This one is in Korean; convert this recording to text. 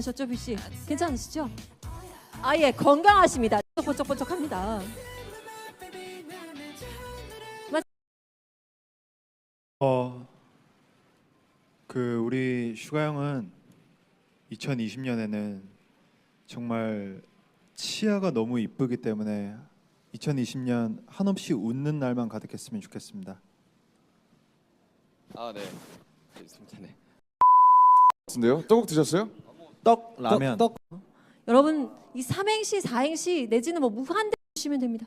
셔쩌비 씨 괜찮으시죠? 아예 건강하십니다. 번쩍번쩍합니다. 어, 그 우리 슈가 형은 2020년에는 정말 치아가 너무 이쁘기 때문에 2020년 한없이 웃는 날만 가득했으면 좋겠습니다. 아 네. 네. 같은데요? 떡국 드셨어요? 떡 라면 떡, 여러분 이 삼행시 사행시 내지는 뭐 무한대 주시면 됩니다.